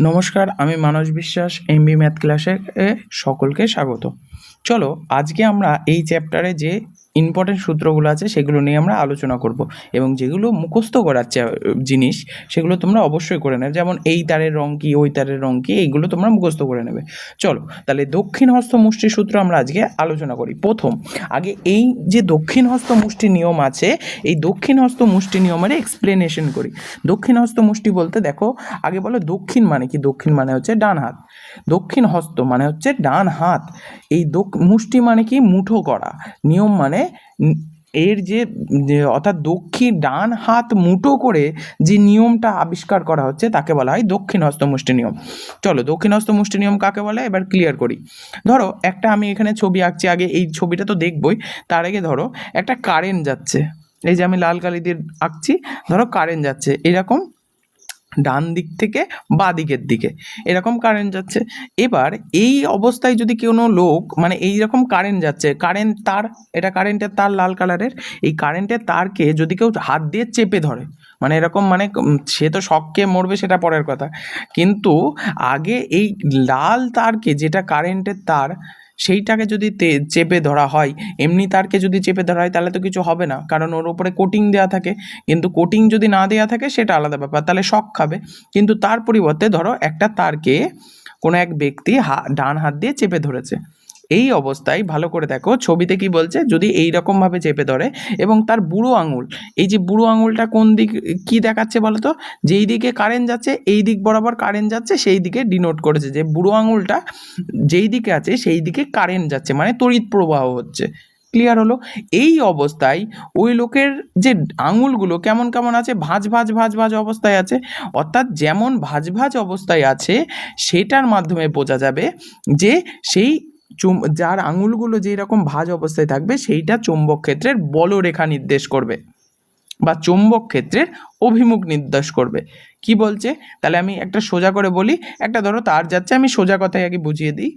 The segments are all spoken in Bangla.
নমস্কার, আমি মানস বিশ্বাস এমবি ম্যাথ ক্লাসে সকলকে স্বাগত। চলো, আজকে আমরা এই চ্যাপ্টারে যে ইম্পর্টেন্ট সূত্রগুলো আছে, সেগুলো নিয়ে আমরা আলোচনা করব। এবং যেগুলো মুখস্থ করার জিনিস, সেগুলো তোমরা অবশ্যই করে নেবে। যেমন এই তারের রং কি, ওই তারের রং কি, এইগুলো তোমরা মুখস্থ করে নেবে। চলো, তাহলে দক্ষিণ হস্ত মুষ্টি সূত্র আমরা আজকে আলোচনা করি। প্রথম, আগে এই যে দক্ষিণ হস্ত মুষ্টি নিয়ম আছে, এই দক্ষিণ হস্ত মুষ্টি নিয়মের এক্সপ্লেনেশন করি। দক্ষিণ হস্ত মুষ্টি বলতে দেখো, আগে বলো দক্ষিণ মানে কি? দক্ষিণ মানে হচ্ছে ডান হাত। দক্ষিণ হস্ত মানে হচ্ছে ডান হাত। এই মুষ্টি মানে কি? মুঠো করা। নিয়ম মানে এর যে অর্থাৎ দক্ষিণ ডান হাত মুঠো করে যে নিয়মটা আবিষ্কার করা হচ্ছে, তাকে বলা হয় দক্ষিণ হস্ত মুষ্টি নিয়ম। চলো, দক্ষিণ হস্ত মুষ্টি নিয়ম কাকে বলে? এবার ক্লিয়ার করি। ধরো, একটা আমি এখানে ছবি আঁকছি, আগে এই ছবিটা তো দেখবই। তার আগে ধরো, একটা কারেন্ট যাচ্ছে। এই যে আমি লাল কালি দিয়ে আঁকছি, ধরো কারেন্ট যাচ্ছে। এরকম ডান দিক থেকে বা দিকের দিকে। এরকম কারেন্ট যাচ্ছে। এবার এই অবস্থায় যদি কোনো লোক মানে এই রকম কারেন্ট যাচ্ছে কারেন্ট তার, এটা কারেন্টের তার লাল কালারের এই কারেন্টের তারকে যদি কেউ হাত দিয়ে চেপে ধরে মানে এরকম মানে সে তো শখকে মরবে সেটা পরের কথা। কিন্তু আগে এই লাল তারকে যেটা কারেন্টের তার সেইটাকে যদি তে- চেপে ধরা হয়, এমনি তারকে যদি চেপে ধরা হয়, তাহলে তো কিছু হবে না। কারণ ওর উপরে কোটিং দেওয়া থাকে। কিন্তু কোটিং যদি না দেওয়া থাকে, সেটা আলাদা ব্যাপার। তাহলে শখ খাবে। কিন্তু তার পরিবর্তে ধরো একটা তারকে কোনো এক ব্যক্তি হা, ডান হাত দিয়ে চেপে ধরেছে। এই অবস্থায় ভালো করে দেখো, ছবিতে কি বলছে? যদি এই রকম ভাবে চেপে ধরে এবং তার বুড়ো আঙুল, এই যে বুড়ো আঙুলটা কোন দিক, কি দেখাচ্ছে বলো তো যেই দিকে কারেন্ট যাচ্ছে, এই দিক বরাবর কারেন্ট যাচ্ছে, সেই দিকে ডিনোট করেছে। যে বুড়ো আঙুলটা যেই দিকে আছে, সেই দিকে কারেন্ট যাচ্ছে মানে তড়িৎ প্রবাহ হচ্ছে। ক্লিয়ার হলো? এই অবস্থায় ওই লোকের যে আঙুলগুলো কেমন কেমন আছে? ভাঁজ ভাঁজ ভাঁজ ভাঁজ অবস্থায় আছে। অর্থাৎ যেমন ভাঁজ ভাঁজ অবস্থায় আছে, সেটার মাধ্যমে বোঝা যাবে যে সেই চুম, যার আঙুলগুলো যেই রকম ভাঁজ অবস্থায় থাকবে, সেইটা চুম্বক ক্ষেত্রের বলরেখা নির্দেশ করবে বা চুম্বক ক্ষেত্রের অভিমুখ নির্দেশ করবে। কি বলছে? তাহলে আমি একটা সোজা করে বলি। একটা ধরো তার যাচ্ছে, আমি সোজা কথায় আগে বুঝিয়ে দিই।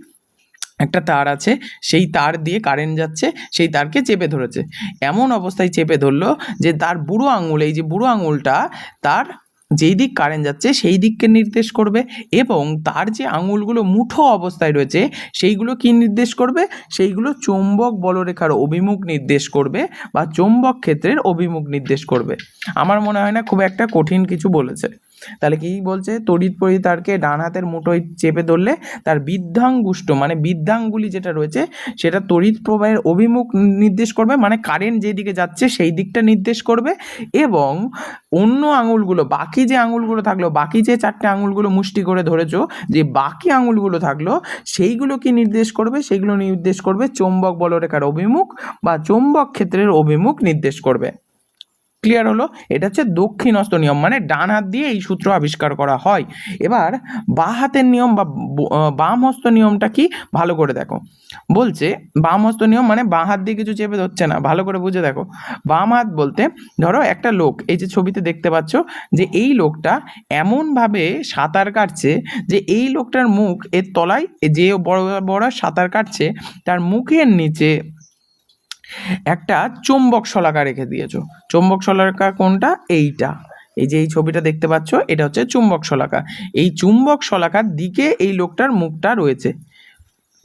একটা তার আছে, সেই তার দিয়ে কারেন্ট যাচ্ছে, সেই তারকে চেপে ধরেছে। এমন অবস্থায় চেপে ধরলো যে তার বুড়ো আঙুল, এই যে বুড়ো আঙুলটা তার যেই দিক কারেন্ট যাচ্ছে, সেই দিককে নির্দেশ করবে এবং তার যে আঙুলগুলো মুঠো অবস্থায় রয়েছে, সেইগুলো কি নির্দেশ করবে? সেইগুলো চৌম্বক বলরেখার অভিমুখ নির্দেশ করবে বা চৌম্বক ক্ষেত্রের অভিমুখ নির্দেশ করবে। আমার মনে হয় না খুব একটা কঠিন কিছু বলেছে। তাহলে কি বলছে? তড়িৎ পরিতারকে ডান হাতের মুঠোয় চেপে ধরলে তার বৃদ্ধাঙ্গুষ্ট মানে বৃদ্ধাঙ্গুলি যেটা রয়েছে, সেটা তড়িৎ প্রবাহের অভিমুখ নির্দেশ করবে মানে কারেন্ট যেদিকে যাচ্ছে সেই দিকটা নির্দেশ করবে এবং অন্য আঙুলগুলো, বাকি যে আঙুলগুলো থাকল, বাকি যে চারটে আঙুলগুলো মুষ্টি করে ধরেছো, যে বাকি আঙুলগুলো থাকল, সেইগুলো কি নির্দেশ করবে? সেইগুলো নির্দেশ করবে চৌম্বক বলরেখার অভিমুখ বা চৌম্বক ক্ষেত্রের অভিমুখ নির্দেশ করবে। ক্লিয়ার হলো? এটা হচ্ছে দক্ষিণস্ত নিয়ম মানে ডান হাত দিয়ে এই সূত্র আবিষ্কার করা হয়। এবার বাঁ হাতের নিয়ম বা বাম হস্ত নিয়মটা কি? ভালো করে দেখো। বলছে, বাম হস্ত নিয়ম মানে বাঁ হাত দিয়ে কিছু চেপে ধরছে না, ভালো করে বুঝে দেখো। বাম হাত বলতে, ধরো একটা লোক, এই যে ছবিতে দেখতে পাচ্ছ যে এই লোকটা এমনভাবে সাঁতার কাটছে যে এই লোকটার মুখ এর তলায়, যে বড় বড় সাঁতার কাটছে, তার মুখের নিচে একটা চুম্বক শলাকা রেখে দিয়েছ। চুম্বক শলাকা কোনটা? এইটা। এই যে এই ছবিটা দেখতে পাচ্ছ, এটা হচ্ছে চুম্বক শলাকা। এই চুম্বক শলাকার দিকে এই লোকটার মুখটা রয়েছে।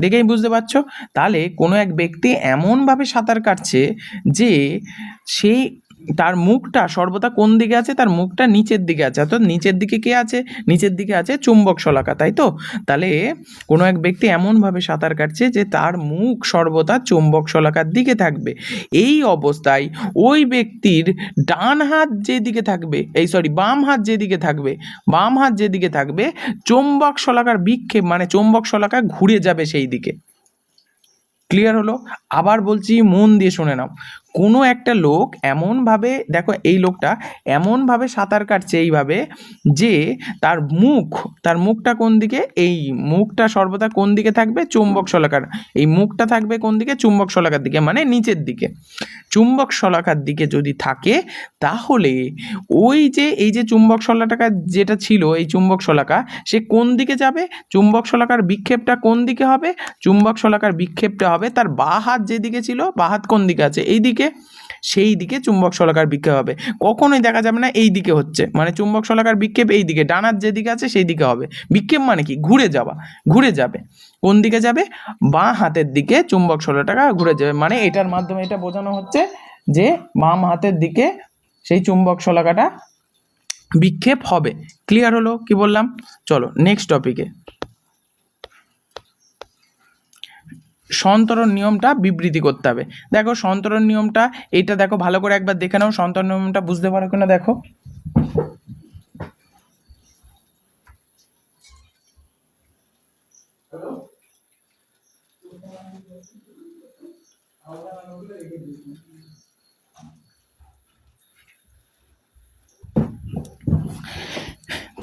দেখেই বুঝতে পারছ? তাহলে কোনো এক ব্যক্তি এমনভাবে সাঁতার কাটছে যে সেই তার মুখটা সর্বদা কোন দিকে আছে? তার মুখটা নিচের দিকে আছে। অর্থাৎ নিচের দিকে কে আছে? নিচের দিকে আছে চুম্বক শলাকা, তাই তো? তাহলে কোনো এক ব্যক্তি এমনভাবে সাঁতার কাটছে যে তার মুখ সর্বদা চুম্বক শলাকার দিকে থাকবে। এই অবস্থায় ওই ব্যক্তির ডান হাত যেদিকে থাকবে, এই সরি বাম হাত যেদিকে থাকবে, বাম হাত যেদিকে থাকবে, চুম্বক শলাকার বিক্ষেপ মানে চুম্বক শলাকা ঘুরে যাবে সেই দিকে ক্লিয়ার হলো? আবার বলছি মন দিয়ে শুনে নাও। কোনো একটা লোক এমনভাবে, দেখো এই লোকটা এমনভাবে সাঁতার কাটছে এইভাবে যে তার মুখ, তার মুখটা কোন দিকে? এই মুখটা সর্বদা কোন দিকে থাকবে? চুম্বক শলাকার। এই মুখটা থাকবে কোন দিকে? চুম্বক শলাকার দিকে মানে নিচের দিকে। চুম্বক শলাকার দিকে যদি থাকে, তাহলে ওই যে, এই যে চুম্বক শলাকা যেটা ছিল, এই চুম্বক শলাকা, সে কোন দিকে যাবে? চুম্বক শলাকার বিক্ষেপটা কোন দিকে হবে? চুম্বক শলাকার বিক্ষেপটা হবে তার বা হাত যেদিকে ছিল, বা হাত কোন দিকে আছে? এই দিকে সেই দিকে চুম্বক শলাকার বিক্ষেপ হবে। কখনোই দেখা যাবে না এই দিকে হচ্ছে। মানে চুম্বক শলাকার বিক্ষেপ এই দিকে। ডানার যেদিকে আছে সেই দিকে হবে। বিক্ষেপ মানে কি? ঘুরে যাওয়া। ঘুরে যাবে। কোন দিকে যাবে? বাঁ হাতের দিকে চুম্বক শলাকাটা ঘুরে যাবে। মানে এটার মাধ্যমে এটা বোঝানো হচ্ছে যে বাম হাতের দিকে সেই চুম্বক শলাকাটা বিক্ষেপ হবে। ক্লিয়ার হলো? কি বললাম? চলো নেক্সট টপিকে সন্তরণ নিয়মটা বিবৃতি করতে হবে। দেখো সন্তরণ নিয়মটা, এইটা দেখো ভালো করে একবার দেখে নাও, সন্তরণ নিয়মটা বুঝতে পারো কিনা দেখো।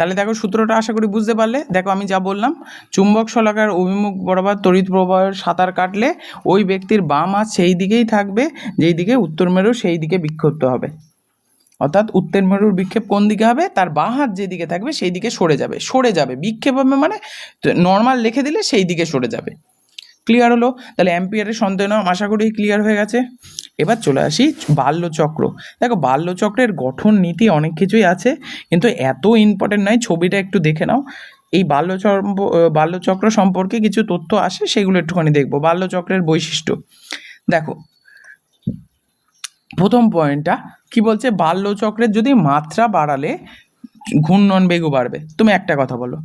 তাহলে দেখো সূত্রটা আশা করি বুঝতে পারলে। দেখো আমি যা বললাম, চুম্বক শলাকার অভিমুখ বরাবর তড়িৎ প্রবাহের সাঁতার কাটলে ওই ব্যক্তির বাম আজ সেই দিকেই থাকবে, যেই দিকে উত্তর মেরু সেই দিকে বিক্ষিপ্ত হবে। অর্থাৎ উত্তর মেরুর বিক্ষেপ কোন দিকে হবে? তার বাঁ হাত যেদিকে থাকবে সেই দিকে সরে যাবে। সরে যাবে। বিক্ষেপ হবে মানে নর্মাল লিখে দিলে সেই দিকে সরে যাবে। ক্লিয়ার হলো। তাহলে অ্যাম্পিয়ারের সন্দেহ আশা করি ক্লিয়ার হয়ে গেছে। এবার চলে আসি বাল্যচক্র। দেখো, বাল্যচক্রের গঠন নীতি অনেক কিছুই আছে, কিন্তু এত ইম্পর্টেন্ট নয়, ছবিটা একটু দেখে নাও। এই বাল্যচক্র বাল্যচক্র সম্পর্কে কিছু তথ্য আসে, সেগুলো একটুখানি দেখব। বাল্যচক্রের বৈশিষ্ট্য। দেখো, প্রথম পয়েন্টটা কি বলছে? বাল্যচক্রের যদি মাত্রা বাড়ালে ঘূর্ণন বেগও বাড়বে। তুমি একটা কথা বলো।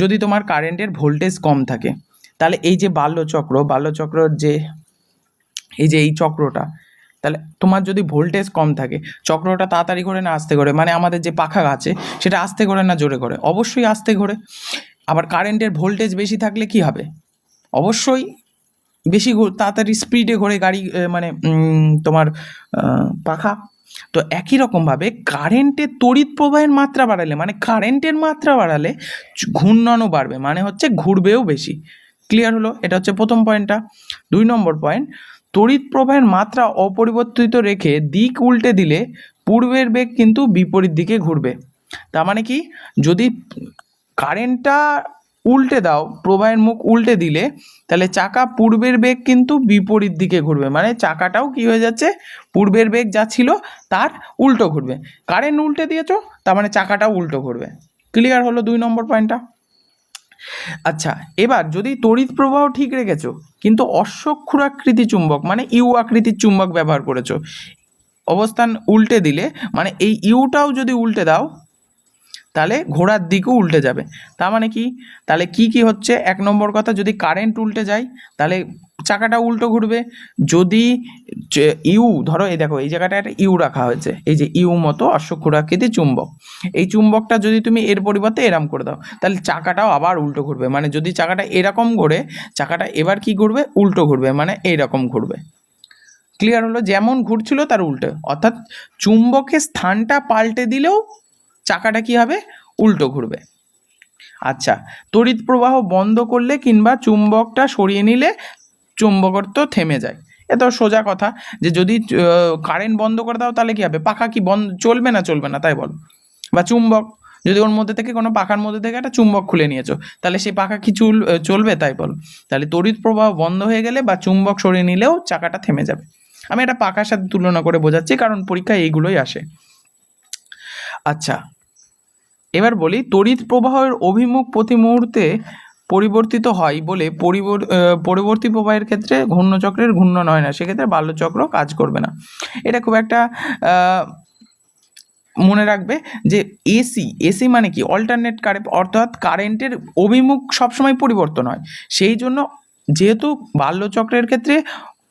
যদি তোমার কারেন্টের ভোল্টেজ কম থাকে তাহলে এই যে বাল্যচক্র বাল্যচক্রর যে, এই যে এই চক্রটা, তাহলে তোমার যদি ভোল্টেজ কম থাকে, চক্রটা তাড়াতাড়ি করে না আস্তে করে মানে আমাদের যে পাখা আছে, সেটা আস্তে করে না জোরে করে, অবশ্যই আস্তে করে। আবার কারেন্টের ভোল্টেজ বেশি থাকলে কি হবে? অবশ্যই বেশি তাড়াতাড়ি স্পিডে ঘোরে গাড়ি মানে তোমার পাখা। তো একই রকমভাবে কারেন্টের তড়িৎ প্রবাহের মাত্রা বাড়ালে মানে কারেন্টের মাত্রা বাড়ালে ঘূর্ণনও বাড়বে মানে হচ্ছে ঘুরবেও বেশি। ক্লিয়ার হলো? এটা হচ্ছে প্রথম পয়েন্টটা দুই নম্বর পয়েন্ট তড়িৎ প্রবাহের মাত্রা অপরিবর্তিত রেখে দিক উল্টে দিলে পূর্বের বেগ কিন্তু বিপরীত দিকে ঘুরবে। তার মানে কি? যদি কারেন্টটা উল্টে দাও, প্রবাহের মুখ উল্টে দিলে, তাহলে চাকা পূর্বের বেগ কিন্তু বিপরীত দিকে ঘুরবে। মানে চাকাটাও কি হয়ে যাচ্ছে? পূর্বের বেগ যা ছিল, তার উল্টো ঘুরবে। কারেন্ট উল্টে দিয়েছ, তার মানে চাকাটাও উল্টো ঘুরবে। ক্লিয়ার হলো দুই নম্বর পয়েন্টটা আচ্ছা এবার যদি তড়িৎ প্রবাহ ঠিক রেখেছো, কিন্তু অশ্বক্ষুরাকৃতি চুম্বক মানে ইউ আকৃতির চুম্বক ব্যবহার করেছ, অবস্থান উল্টে দিলে মানে এই ইউটাও যদি উল্টে দাও, তাহলে ঘোড়ার দিকেও উল্টে যাবে। তার মানে কি? তাহলে কি কি হচ্ছে? এক নম্বর কথা, যদি কারেন্ট উল্টে যায়, তাহলে চাকাটা উল্টো ঘুরবে। যদি ইউ, ধরো এই দেখো, এই জায়গাটা একটা ইউ রাখা হয়েছে। এই যে ইউ মতো অশ্বক্ষুরাকৃতি চুম্বক। এই চুম্বকটা যদি তুমি এর পরিবর্তে এরম করে দাও, তাহলে চাকাটাও আবার উল্টো ঘুরবে। মানে যদি চাকাটা এরকম ঘোরে, চাকাটা এবার কি ঘুরবে? উল্টো ঘুরবে মানে এইরকম ঘুরবে। ক্লিয়ার হলো? যেমন ঘুরছিল তার উল্টো। অর্থাৎ চুম্বকের স্থানটা পাল্টে দিলেও চাকাটা কি হবে? উল্টো ঘুরবে। আচ্ছা তড়িৎ প্রবাহ বন্ধ করলে কিংবা চুম্বকটা সরিয়ে নিলে চুম্বকর তো থেমে যায়। এ তো সোজা কথা যে যদি কারেন্ট বন্ধ করে দাও তাহলে কি হবে? পাখা কি বন্ধ, চলবে না চলবে না, তাই বলো। বা চুম্বক, যদি ওর মধ্যে থেকে কোনো পাখার মধ্যে থেকে একটা চুম্বক খুলে নিয়েছো, তাহলে সেই পাখা কি চুল চলবে, তাই বলো। তাহলে তড়িৎ প্রবাহ বন্ধ হয়ে গেলে বা চুম্বক সরিয়ে নিলেও চাকাটা থেমে যাবে। আমি এটা পাখার সাথে তুলনা করে বোঝাচ্ছি, কারণ পরীক্ষায় এইগুলোই আসে। আচ্ছা এবার বলি, তড়িৎ প্রবাহের অভিমুখ প্রতি মুহূর্তে পরিবর্তিত হয় বলে পরিবর পরবর্তী প্রবাহের ক্ষেত্রে ঘূর্ণচক্রের ঘূর্ণন হয় না। সেক্ষেত্রে বাল্যচক্র কাজ করবে না। এটা খুব একটা মনে রাখবে যে এসি এসি মানে কি? অল্টারনেট কারেন্ট অর্থাৎ কারেন্টের অভিমুখ সবসময় পরিবর্তন হয়। সেই জন্য যেহেতু বাল্যচক্রের ক্ষেত্রে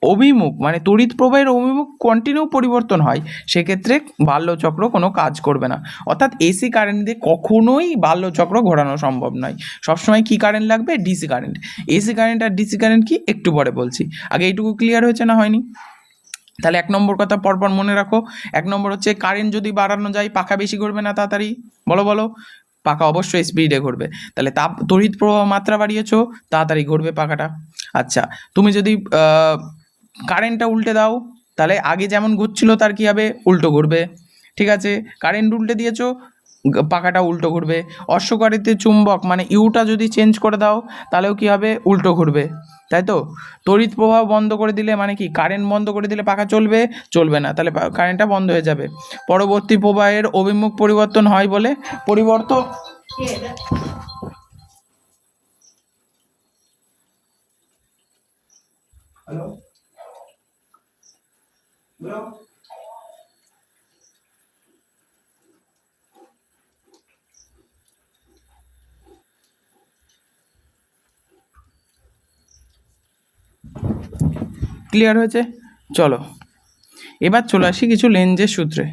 অভিমুখ মানে তড়িৎ প্রবাহের অভিমুখ কন্টিনিউ পরিবর্তন হয়, সেক্ষেত্রে বাল্যচক্র কোনো কাজ করবে না। অর্থাৎ এসি কারেন্ট দিয়ে কখনোই বাল্যচক্র ঘোরানো সম্ভব নয়। সবসময় কি কারেন্ট লাগবে? ডিসি কারেন্ট এসি কারেন্ট আর ডিসি কারেন্ট কি? একটু পরে বলছি। আগে এইটুকু ক্লিয়ার হয়েছে না হয়নি? তাহলে এক নম্বর কথা পরপর মনে রাখো। এক নম্বর হচ্ছে কারেন্ট যদি বাড়ানো যায়, পাখা বেশি ঘুরবে না তাড়াতাড়ি? বলো বলো। পাখা অবশ্যই স্পিডে ঘুরবে। তাহলে তাপ, তড়িৎ প্রবাহ মাত্রা বাড়িয়েছো, তাড়াতাড়ি ঘুরবে পাখাটা। আচ্ছা তুমি যদি কারেন্টটা উল্টে দাও, তাহলে আগে যেমন ঘুরছিল তার কি হবে? উল্টো ঘুরবে। ঠিক আছে? কারেন্ট উল্টে দিয়েছ পাখাটা উল্টো ঘুরবে। অশ্বকারিতে চুম্বক মানে ইউটা যদি চেঞ্জ করে দাও, তাহলেও কি হবে? উল্টো ঘুরবে। তাই তো? তড়িৎ প্রবাহ বন্ধ করে দিলে মানে কি? কারেন্ট বন্ধ করে দিলে পাখা চলবে? চলবে না। তাহলে কারেন্টটা বন্ধ হয়ে যাবে। পরবর্তী প্রবাহের অভিমুখ পরিবর্তন হয় বলে পরিবর্তন হ্যালো? ক্লিয়ার হয়েছে? চলো। এবার চলে আসি কিছু লেন্সের সূত্রে।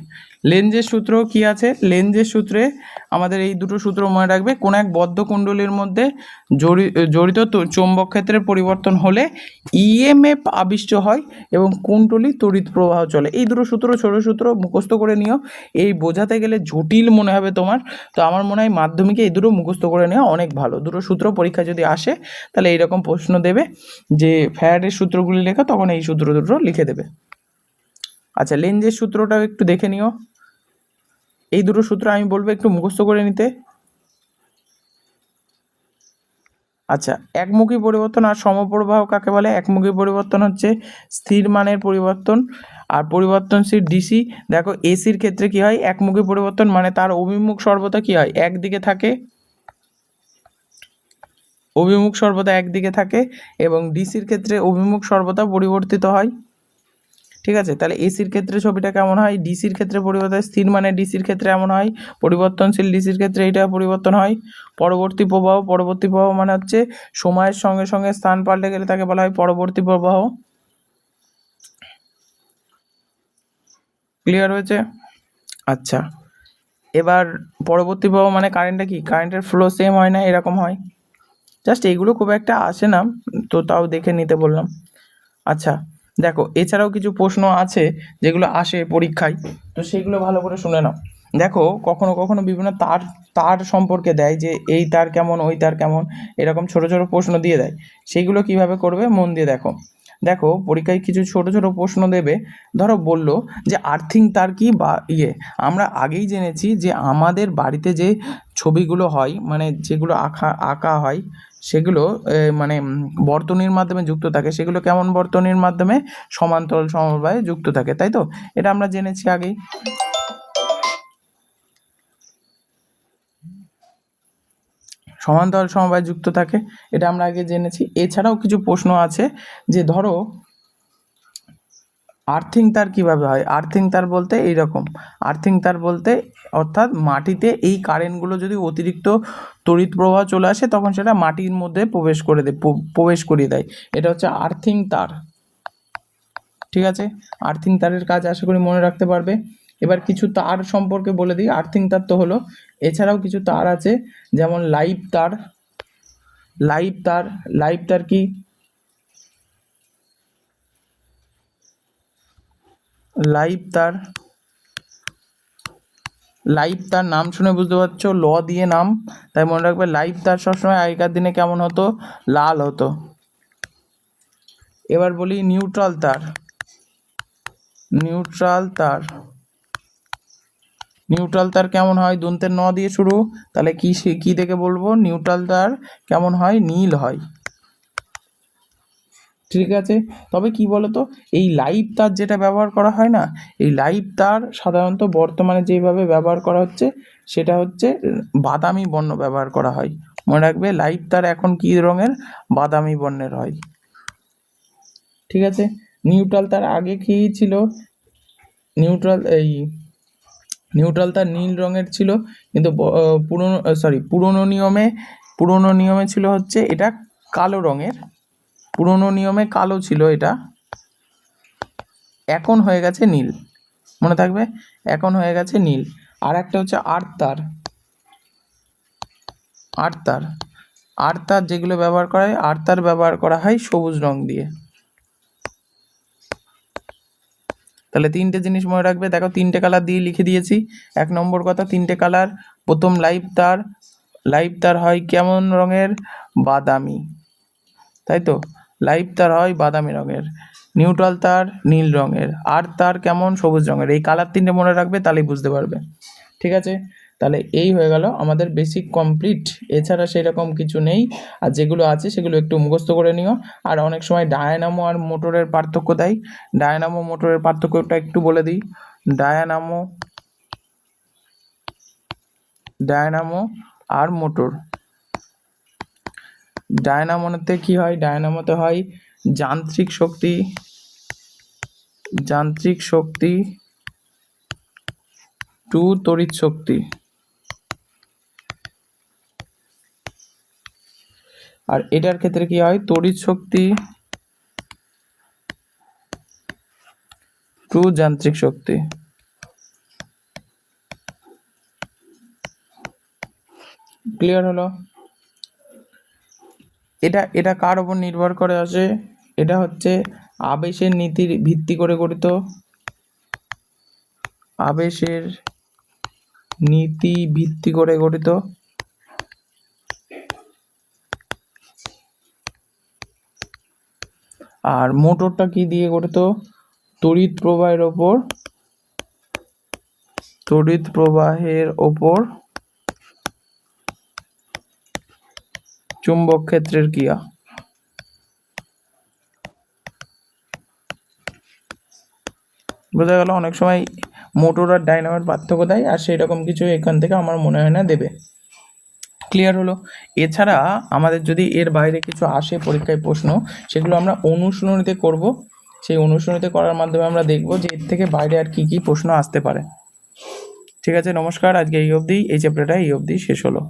লেন্সের সূত্র কি আছে? লেন্সের সূত্রে আমাদের এই দুটো সূত্র মনে রাখবে। কোন এক বদ্ধ কুণ্ডলীর মধ্যে জড়ি- জড়িত চৌম্বক ক্ষেত্রের পরিবর্তন হলে ইএমএফ আবিষ্ট হয় এবং কুণ্ডলী তড়িৎ প্রবাহ চলে। এই দুটো সূত্র, ছোট সূত্র মুখস্থ করে নিও। এই বোঝাতে গেলে জটিল মনে হবে তোমার। তো আমার মনে হয় মাধ্যমিকে এই দুটো মুখস্থ করে নেওয়া অনেক ভালো। দুটো সূত্র পরীক্ষা যদি আসে, তাহলে এইরকম প্রশ্ন দেবে যে ফ্যারাডের সূত্রগুলি লেখা, তখন এই সূত্র দুটো লিখে দেবে। আচ্ছা লেন্সের সূত্রটাও একটু দেখে নিও। এই দুটো সূত্র আমি বলব একটু মুখস্থ করে নিতে। আচ্ছা একমুখী পরিবর্তন আর সমপ্রবাহ কাকে বলে? একমুখী পরিবর্তন হচ্ছে স্থির মানের পরিবর্তন আর পরিবর্তনশীল ডিসি দেখো এসির ক্ষেত্রে কি হয়? একমুখী পরিবর্তন মানে তার অভিমুখ সর্বদা কি হয়? একদিকে থাকে। অভিমুখ সর্বদা একদিকে থাকে এবং ডিসির ক্ষেত্রে অভিমুখ সর্বদা পরিবর্তিত হয়। ঠিক আছে? তাহলে এসির ক্ষেত্রে ছবিটা কেমন হয়? ডিসির ক্ষেত্রে পরিবর্তন স্থির মানে ডিসির ক্ষেত্রে এমন হয়, পরিবর্তনশীল ডিসির ক্ষেত্রে এটা পরিবর্তন হয়। পরবর্তী প্রবাহ পরবর্তী প্রবাহ মানে হচ্ছে সময়ের সঙ্গে সঙ্গে স্থান পাল্টে গেলে তাকে বলা হয় পরবর্তী প্রবাহ। ক্লিয়ার হয়েছে? আচ্ছা। এবার পরবর্তী প্রবাহ মানে কারেন্টটা কি? কারেন্টের ফ্লো সেম হয় না, এরকম হয়। জাস্ট এইগুলো খুব একটা আসে না, তো তাও দেখে নিতে বললাম। আচ্ছা। দেখো, এছাড়াও কিছু প্রশ্ন আছে যেগুলো আসে পরীক্ষায়, তো সেগুলো ভালো করে শুনে নাও। দেখো, কখনো কখনো বিভিন্ন তার তার সম্পর্কে দেয় যে, এই তার কেমন, ওই তার কেমন, এরকম ছোট ছোট প্রশ্ন দিয়ে দেয়। সেইগুলো কীভাবে করবে মন দিয়ে দেখো। দেখো, পরীক্ষায় কিছু ছোট ছোট প্রশ্ন দেবে। ধরো, বলল যে, আর্থিং তার কি বা ইয়ে? আমরা আগেই জেনেছি যে, আমাদের বাড়িতে যে ছবিগুলো হয় মানে যেগুলো আঁকা আঁকা হয় সেগুলো মানে বর্তনীর মাধ্যমে যুক্ত থাকে। সেগুলো কেমন বর্তনীর মাধ্যমে? সমান্তরাল সমবায়ে যুক্ত থাকে, তাই তো? এটা আমরা জেনেছি আগেই। সমান্তরাল সমবায় যুক্ত থাকে, এটা আমরা আগে জেনেছি। এছাড়াও কিছু প্রশ্ন আছে যে, ধরো আর্থিং তার কীভাবে হয়? আর্থিং তার বলতে এইরকম। আর্থিং তার বলতে অর্থাৎ মাটিতে এই কারেন্টগুলো যদি অতিরিক্ত তড়িৎ প্রবাহ চলে আসে, তখন সেটা মাটির মধ্যে প্রবেশ করে দেয় প্রবেশ করিয়ে দেয়। এটা হচ্ছে আর্থিং তার। ঠিক আছে? আর্থিং তারের কাজ আশা করি মনে রাখতে পারবে। এবার কিছু তার সম্পর্কে বলে দিই। আর্থিং তার তো হলো, এছাড়াও কিছু তার আছে, যেমন লাইভ তার। লাইভ তার লাইভ তার কি? লাইভ তার লাইভ তার নাম শুনে বুঝতে পারছ? ল দিয়ে নাম। তাই মনে রাখবে, লাইভ তার সবসময় আগেকার দিনে কেমন হতো? লাল হতো। এবার বলি নিউট্রাল তার। নিউট্রাল তার। নিউট্রাল তার কেমন হয়? দন্তের ন দিয়ে শুরু। তাহলে কি কি দেখে বলব? নিউট্রাল তার কেমন হয়? নীল হয়। ঠিক আছে? তবে কি বলতো? এই লাইভ তার যেটা ব্যবহার করা হয় না, এই লাইভ তার সাধারণত বর্তমানে যেভাবে ব্যবহার করা হচ্ছে, সেটা হচ্ছে বাদামি বর্ণ ব্যবহার করা হয়। মনে রাখবে লাইভ তার এখন কি রঙের? বাদামি বর্ণের হয়। ঠিক আছে? নিউট্রাল তার আগে কি ছিল? নিউট্রাল এই নিউট্রাল তার নীল রঙের ছিল, কিন্তু পুরনো সরি পুরনো নিয়মে পুরনো নিয়মে ছিল হচ্ছে, এটা কালো রঙের। পুরনো নিয়মে কালো ছিল এটা। এখন হয়ে গেছে নীল। মনে থাকবে? এখন হয়ে গেছে নীল। আর একটা হচ্ছে আট তার আট তার তার যেগুলো ব্যবহার করা হয় আট তার ব্যবহার করা হয় সবুজ রং দিয়ে। তাহলে তিনটে জিনিস মনে রাখবে। দেখো, তিনটে কালার দিয়ে লিখে দিয়েছি। এক নম্বর কথা, তিনটে কালার। প্রথম লাইভ তার। লাইভ তার হয় কেমন রঙের? বাদামি। তাই তো? লাইভ তার হয় বাদামি রঙের, নিউট্রাল তার নীল রঙের, আর তার কেমন সবুজ রঙের, এই কালার তিনটে মনে রাখবে তাহলেই বুঝতে পারবে। ঠিক আছে? তাহলে এই হয়ে গেল আমাদের বেসিক কমপ্লিট এছাড়া সেরকম কিছু নেই। আর যেগুলো আছে সেগুলো একটু মুখস্থ করে নিও। আর অনেক সময় ডায়ানামো আর মোটরের পার্থক্য দেয়। ডায়ানামো মোটরের পার্থক্যটা একটু বলে দিই। ডায়ানামো ডায়নামো আর মোটর। ডায়নামোতে কি হয়? ডায়নামোতে হয় যান্ত্রিক শক্তি যান্ত্রিক শক্তি টু তড়িৎ শক্তি। আর এটার ক্ষেত্রে কি হয়? তড়িৎ শক্তি টু যান্ত্রিক শক্তি। ক্লিয়ার হলো? এটা এটা কার ওপর নির্ভর করে আসে? এটা হচ্ছে আবেশের নীতির ভিত্তি করে গঠিত। আবেশের নীতি ভিত্তি করে গঠিত। আর মোটরটা কি দিয়ে গঠিত? তড়িৎ প্রবাহের ওপর। তড়িৎ প্রবাহের ওপর চুম্বক ক্ষেত্রের ক্রিয়া। বোঝা গেল অনেক সময় মোটর আর ডাইনামের পার্থক্য দেয়, আর সেই রকম কিছু এখান থেকে আমার মনে হয় না দেবে। ক্লিয়ার হলো? এছাড়া আমাদের যদি এর বাইরে কিছু আসে পরীক্ষায় প্রশ্ন, সেগুলো আমরা অনুশীলনীতে করব। সেই অনুশীলনীতে করার মাধ্যমে আমরা দেখব যে এর থেকে বাইরে আর কি কি প্রশ্ন আসতে পারে। ঠিক আছে, নমস্কার, আজকে এই অবধি, এই চ্যাপ্টারটা এই অবধি শেষ হলো।